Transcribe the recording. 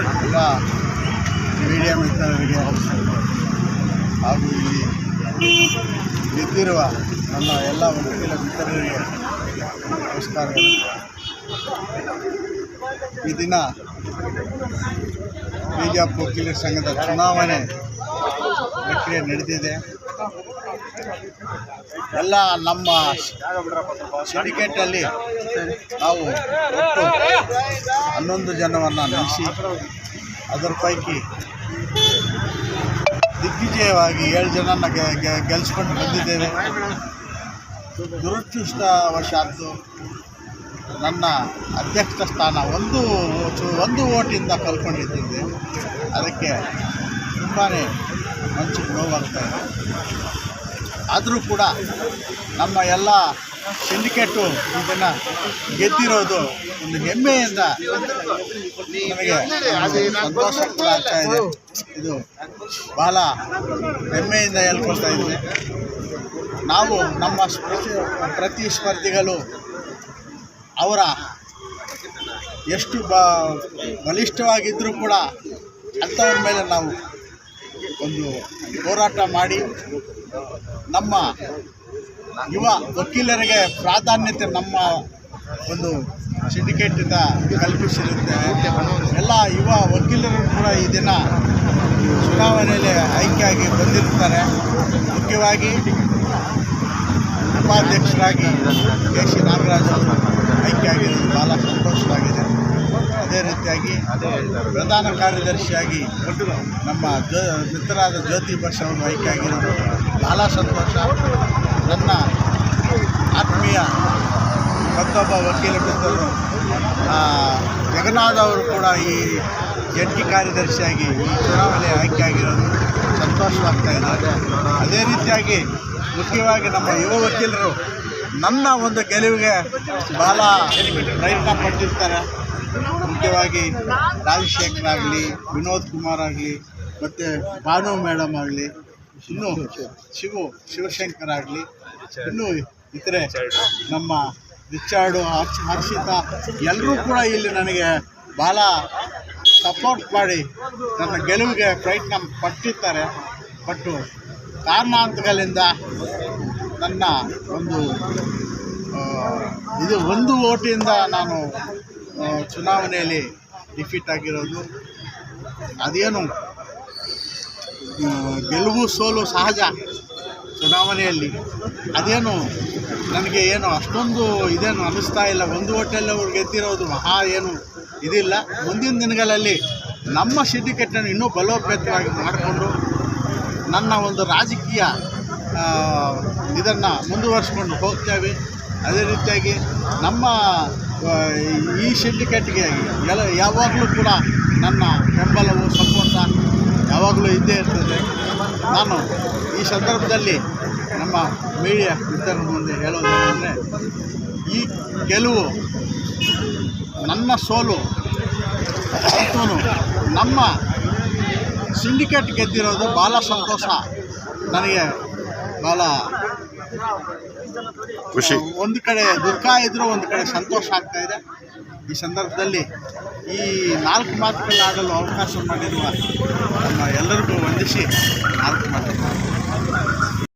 ಎಲ್ಲ ಮೀಡಿಯಾ ಮಿತ್ರರಿಗೆ ಹಾಗೂ ಇಲ್ಲಿ ಬಿದ್ದಿರುವ ನನ್ನ ಎಲ್ಲ ವಕೀಲ ಮಿತ್ರರಿಗೆ ನಮಸ್ಕಾರ ಈ ದಿನ ಬಿಜಾಪುರ ವಕೀಲರ ಸಂಘದ ಚುನಾವಣೆ ಪ್ರಕ್ರಿಯೆ ನಡೆದಿದೆ. ಎಲ್ಲ ನಮ್ಮ ಸಿಂಡಿಕೇಟಲ್ಲಿ ನಾವು ಒಟ್ಟು ಹನ್ನೊಂದು ಜನವನ್ನು ನಿಲ್ಲಿಸಿ ಅದರ ಪೈಕಿ ದಿಗ್ವಿಜಯವಾಗಿ ಏಳು ಜನನ ಗೆಲ್ಸ್ಕೊಂಡು ಬಂದಿದ್ದೇವೆ. ದುರದೃಷ್ಟವಶಾತ್ತು ನನ್ನ ಅಧ್ಯಕ್ಷ ಸ್ಥಾನ ಒಂದು ಒಂದು ಓಟಿಂದ ಕಲ್ಕೊಂಡಿದ್ದೇವೆ. ಅದಕ್ಕೆ ತುಂಬಾ ಮನಸ್ಸಿಗೆ ನೋವಾಗ್ತಾ ಇದೆ. ಆದರೂ ಕೂಡ ನಮ್ಮ ಎಲ್ಲ ಸಿಂಡಿಕೇಟು ಇದನ್ನು ಗೆದ್ದಿರೋದು ಒಂದು ಹೆಮ್ಮೆಯಿಂದ ನಮಗೆ ಸಂತೋಷ ಕೂಡ ಆಗ್ತಾ ಇದೆ. ಇದು ಬಹಳ ಹೆಮ್ಮೆಯಿಂದ ಹೇಳ್ಕೊಳ್ತಾ ಇದ್ದೀನಿ. ನಾವು ನಮ್ಮ ಪ್ರತಿ ಸ್ಪರ್ಧಿಗಳು ಅವರ ಎಷ್ಟು ಬ ಬಲಿಷ್ಠವಾಗಿದ್ದರೂ ಕೂಡ ಅಂಥವ್ರ ಮೇಲೆ ನಾವು ಒಂದು ಹೋರಾಟ ಮಾಡಿ ನಮ್ಮ ಯುವ ವಕೀಲರಿಗೆ ಪ್ರಾಧಾನ್ಯತೆ ನಮ್ಮ ಒಂದು ಸಿಂಡಿಕೇಟಿಂದ ಕಲ್ಪಿಸಿರುತ್ತೆ. ಎಲ್ಲ ಯುವ ವಕೀಲರು ಕೂಡ ಈ ದಿನ ಚುನಾವಣೆಯಲ್ಲಿ ಆಯ್ಕೆಯಾಗಿ ಬಂದಿರ್ತಾರೆ. ಮುಖ್ಯವಾಗಿ ಉಪಾಧ್ಯಕ್ಷರಾಗಿ ಕೆ ಸಿ ನಾಗರಾಜ್ ಆಯ್ಕೆಯಾಗಿರೋದು ಭಾಳ ಸಂತೋಷವಾಗಿದೆ ಅದೇ ರೀತಿಯಾಗಿ ಪ್ರಧಾನ ಕಾರ್ಯದರ್ಶಿಯಾಗಿ ನಮ್ಮ ಜೋ ಮಿತ್ರರಾದ ಜ್ಯೋತಿ ಬಸ್ ಅವರು ಆಯ್ಕೆಯಾಗಿರೋದು ಬಹಳ ಸಂತೋಷ ನನ್ನ ಆತ್ಮೀಯ ಮತ್ತೊಬ್ಬ ವಕೀಲ ಮಿತ್ರರು ಜಗನ್ನಾಥ್ ಅವರು ಕೂಡ ಈ ಜಂಟಿ ಕಾರ್ಯದರ್ಶಿಯಾಗಿ ಈ ಚುನಾವಣೆ ಆಯ್ಕೆಯಾಗಿರೋದು ಸಂತೋಷವಾಗ್ತಾ ಇದೆ. ಅದೇ ರೀತಿಯಾಗಿ ಮುಖ್ಯವಾಗಿ ನಮ್ಮ ಯುವ ವಕೀಲರು ನನ್ನ ಒಂದು ಗೆಲುವಿಗೆ ಭಾಳ ಪ್ರಯತ್ನ ಪಟ್ಟಿರ್ತಾರೆ ಮುಖ್ಯವಾಗಿ ರಾಜಶೇಖರ್ ಆಗಲಿ, ವಿನೋದ್ ಕುಮಾರ್ ಆಗಲಿ, ಮತ್ತು ಭಾನು ಮೇಡಮ್ ಆಗಲಿ, ಇನ್ನು ಶಿವು, ಶಿವಶಂಕರ್ ಆಗಲಿ, ಇನ್ನೂ ಇತರೆ ನಮ್ಮ ರಿಚಾರ್ಡು ಹರ್ಷ, ಹರ್ಷಿತಾ ಎಲ್ಲರೂ ಕೂಡ ಇಲ್ಲಿ ನನಗೆ ಭಾಳ ಸಪೋರ್ಟ್ ಮಾಡಿ ನನ್ನ ಗೆಲುವಿಗೆ ಪ್ರಯತ್ನ ಪಟ್ಟಿರ್ತಾರೆ. ಪಟ್ಟು ಕಾರಣಾಂತಗಳಿಂದ ನನ್ನ ಒಂದು ಇದು ಒಂದು ಓಟಿಂದ ನಾನು ಚುನಾವಣೆಯಲ್ಲಿ ಡಿಫೀಟ್ ಆಗಿರೋದು ಅದೇನು? ಗೆಲುವು ಸೋಲು ಸಹಜ ಚುನಾವಣೆಯಲ್ಲಿ. ಅದೇನು? ನನಗೆ ಏನು ಅಷ್ಟೊಂದು ಇದೇನು ಅನ್ನಿಸ್ತಾ ಇಲ್ಲ. ಒಂದು ಹೋಟೆಲ್ ಅವ್ರು ಗೆದ್ದಿರೋದು ಮಹಾ ಏನು ಇದಿಲ್ಲ. ಮುಂದಿನ ದಿನಗಳಲ್ಲಿ ನಮ್ಮ ಸಿಂಡಿಕೇಟನ್ನು ಇನ್ನೂ ಬಲೋಪೇತವಾಗಿ ಮಾಡಿಕೊಂಡು ನನ್ನ ಒಂದು ರಾಜಕೀಯ ಇದನ್ನು ಮುಂದುವರಿಸ್ಕೊಂಡು ಹೋಗ್ತೇವೆ. ಅದೇ ರೀತಿಯಾಗಿ ನಮ್ಮ ಈ ಸಿಂಡಿಕೇಟ್ಗೆ ಎಲ್ಲ, ಯಾವಾಗಲೂ ಕೂಡ ನನ್ನ ಬೆಂಬಲವು ಸಪೋರ್ಟ ಯಾವಾಗಲೂ ಇದ್ದೇ ಇರ್ತದೆ. ನಾನು ಈ ಸಂದರ್ಭದಲ್ಲಿ ನಮ್ಮ ಮೀಡಿಯಾ ಮಿತ್ರರ ಮುಂದೆ ಹೇಳೋದೇನೆಂದರೆ ಈ ಗೆಲುವು ನನ್ನ ಸೋಲು ಅಂತೂ ನಮ್ಮ ಸಿಂಡಿಕೇಟ್ ಗೆದ್ದಿರೋದು ಭಾಳ ಸಂತೋಷ ನನಗೆ ಭಾಳ ಖುಷಿ. ಒಂದು ಕಡೆ ದುಃಖ ಇದ್ರೂ ಒಂದು ಕಡೆ ಸಂತೋಷ ಆಗ್ತಾ ಇದೆ. ಈ ಸಂದರ್ಭದಲ್ಲಿ ಈ ನಾಲ್ಕು ಮಾತುಗಳನ್ನಾಡಲು ಅವಕಾಶ ಮಾಡಿರುವ ನಮ್ಮ ಎಲ್ಲರಿಗೂ ವಂದಿಸಿ ನಾಲ್ಕು ಮಾತು